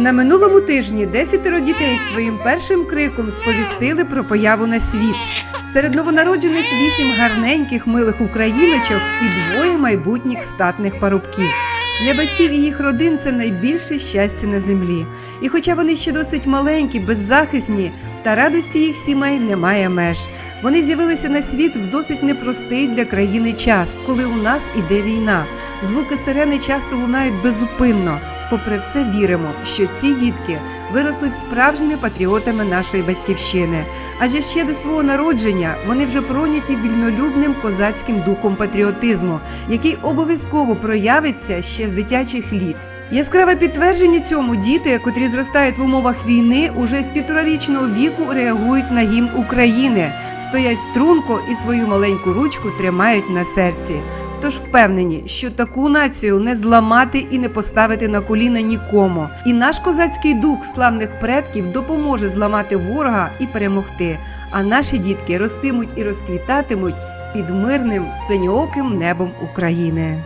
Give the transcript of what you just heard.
На минулому тижні десятеро дітей своїм першим криком сповістили про появу на світ. Серед новонароджених вісім гарненьких милих україночок і двоє майбутніх статних парубків. Для батьків і їх родин це найбільше щастя на землі. І хоча вони ще досить маленькі, беззахисні, та радості їх сімей немає меж. Вони з'явилися на світ в досить непростий для країни час, коли у нас іде війна. Звуки сирени часто лунають безупинно. Попри все, віримо, що ці дітки виростуть справжніми патріотами нашої батьківщини. Адже ще до свого народження вони вже проняті вільнолюбним козацьким духом патріотизму, який обов'язково проявиться ще з дитячих літ. Яскраве підтвердження цьому діти, котрі зростають в умовах війни, уже з півторарічного віку реагують на гімн України, стоять струнко і свою маленьку ручку тримають на серці. Тож впевнені, що таку націю не зламати і не поставити на коліна нікому. І наш козацький дух славних предків допоможе зламати ворога і перемогти. А наші дітки ростимуть і розквітатимуть під мирним синьооким небом України.